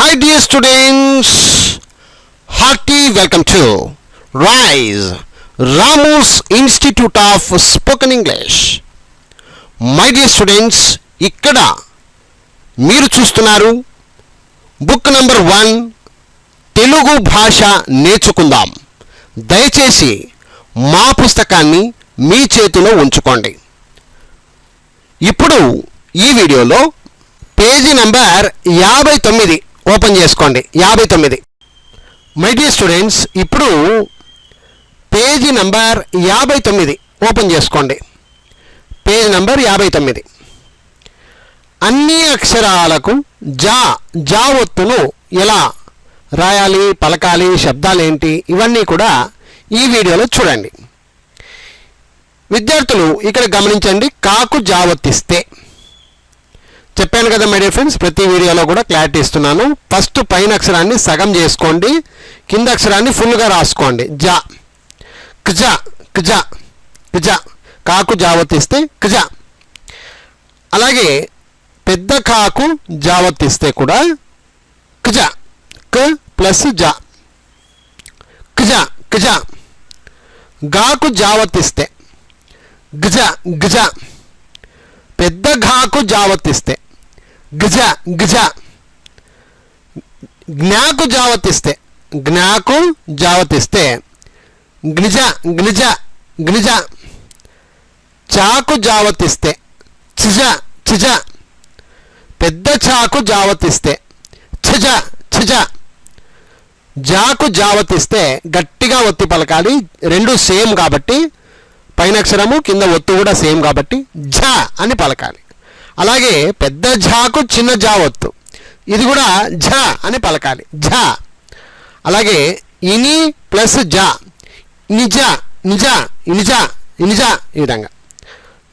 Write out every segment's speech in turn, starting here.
Hi dear students, hearty welcome to RISE, Ramus Institute of Spoken English. My dear students ఇక్కడ మీరు చూస్తున్నారు book number one Telugu భాష నేర్చుకుందాం దయచేసి మా పుస్తకాన్ని మీ చేతిలో ఉంచుకోండి ఇప్పుడు ఈ వీడియోలో పేజీ నంబర్ యాభై తొమ్మిది ఓపెన్ చేసుకోండి. యాభై తొమ్మిది. మై డియర్ స్టూడెంట్స్ ఇప్పుడు పేజీ నంబర్ యాభై తొమ్మిది ఓపెన్ చేసుకోండి. పేజ్ నంబర్ యాభై తొమ్మిది. అన్ని అక్షరాలకు జా జా ఒత్తును ఎలా రాయాలి పలకాలి శబ్దాలు ఏంటి ఇవన్నీ కూడా ఈ వీడియోలో చూడండి. విద్యార్థులు ఇక్కడ గమనించండి కాకు జావత్తిస్తే చెప్పాను కదా మై డియర్ ఫ్రెండ్స్ ప్రతి వీడియోలో కూడా క్లారిటీ ఇస్తున్నాను. ఫస్ట్ పైన అక్షరాన్ని సగం చేసుకోండి. కింద అక్షరాన్ని ఫుల్గా రాసుకోండి. జ. క్జ క్జ క్జ కాకు జావతిస్తే క్జ అలాగే పెద్ద కాకు జావతిస్తే కూడా క్జ క్ ప్లస్ జ. క్జ క్జ గాకు జావతిస్తే గజ గజ పెద్ద ఘాకు జావత్తిస్తే గజ గజ జ్ఞాకు జావత్తిస్తే జ్ఞాకు జావతిస్తే గ్నిజ గ్నిజ గ్నిజ చాకు జావతిస్తే చిజ చిజ పెద్ద చాకు జావతిస్తే చిజ చిజ జాకు జావతిస్తే గట్టిగా ఒత్తి పలకాలి రెండు సేమ్ కాబట్టి పైన అక్షరము కింద ఒత్తు కూడా సేమ్ కాబట్టి ఝ అని పలకాలి. అలాగే పెద్ద ఝాకు చిన్న జా ఒత్తు. ఇది కూడా ఝ అని పలకాలి. ఝ. అలాగే ఇని ప్లస్ జ నిజ నిజ ఇనిజ ఇనిజ ఈ విధంగా.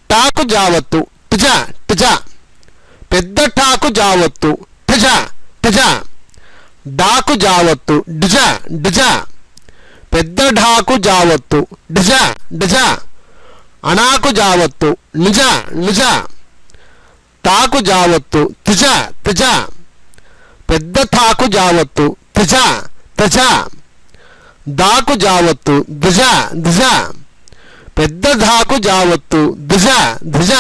టాకు జావత్తు టుజ టుజ పెద్ద టాకు జావత్తు టుజ టుజ డాకు జావత్తు డుజ డుజ పెద్ద ఢాకు జావత్తు డుజ డుజ అనాకు జావత్తు నిజ నిజ. తాకు జావత్తు తిజ తిజ. పెద్ద తాకు జావత్తు తిజ తిజ. దాకు జావత్తు దుజ దుజ. పెద్ద ధాకు జావత్తు ద్విజ దుజ.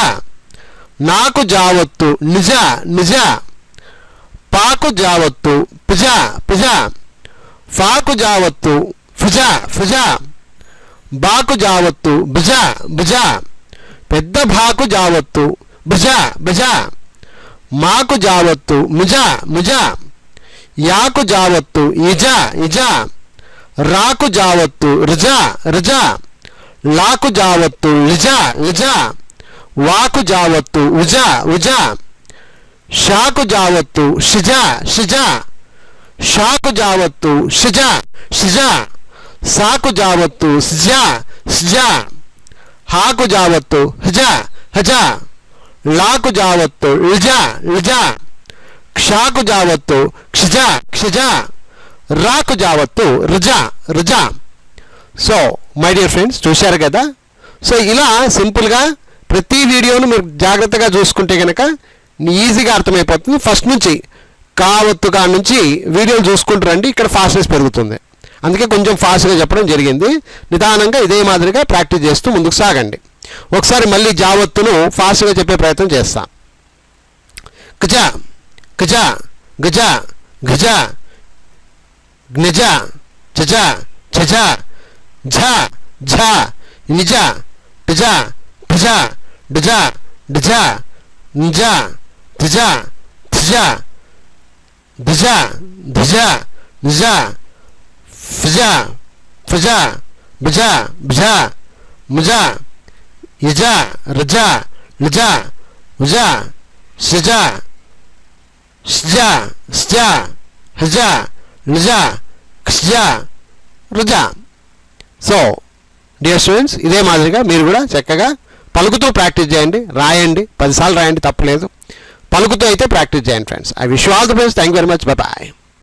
నాకు జావత్తు నిజ నిజ. పాకు జావత్తు పిజ పిజ. ఫాకు జావత్తు ఫిజ ఫుజ. బాకు జావత్తు భుజ భుజ. పెద్ద భాకు జావత్తు భుజ భుజ. మాకు జావత్తు ముజ ముజ. యాకు జావత్తు ఇజ ఇజ. రాకు జావత్తు రుజ రుజ. లాకు జావత్తు లిజ లిజ వాకు జావత్తు ఉజ ఉజ. షాకు జావత్తు షిజ షిజ. షాకు జావత్తు షిజ షిజ. సాకు జావత్తు స్జ స్జ హాకు జావత్తు హజ హజా లాకు జావత్తు లిజ లిజ క్షాకు జావత్తు క్షిజ క్షిజ రాకు జావత్తు రుజా రుజా సో మై డియర్ ఫ్రెండ్స్ చూశారు కదా? సో ఇలా సింపుల్గా ప్రతి వీడియోను మీరు జాగ్రత్తగా చూసుకుంటే కనుక ఈజీగా అర్థమైపోతుంది. ఫస్ట్ నుంచి కావత్తు కా నుంచి వీడియోలు చూసుకుంటారండి ఇక్కడ ఫాస్ట్నెస్ పెరుగుతుంది. అందుకే కొంచెం ఫాస్ట్గా చెప్పడం జరిగింది. నిదానంగా ఇదే మాదిరిగా ప్రాక్టీస్ చేస్తూ ముందుకు సాగండి. ఒకసారి మళ్ళీ జావత్తును ఫాస్ట్గా చెప్పే ప్రయత్నం చేస్తాం. గజ గజ గజ గజ జ్ఞజ జజ జజ ఝ ఝ నిజ డుజ భుజ డిజ డిజ నిజ ధిజ ధిజ ధిజ ధిజ నిజ ఫిజా ఫుజ భుజ బుజా ముజ యజ రుజ లుజ ఉజ షజ షజ స్జ హజ లుజ క్షజ రుజ. సో డియర్ స్టూడెంట్స్ ఇదే మాదిరిగా మీరు కూడా చక్కగా పలుకుతూ ప్రాక్టీస్ చేయండి రాయండి పదిసార్లు రాయండి తప్పలేదు. పలుకుతూ అయితే ప్రాక్టీస్ చేయండి friends. I wish all the best. Thank you very much. Bye.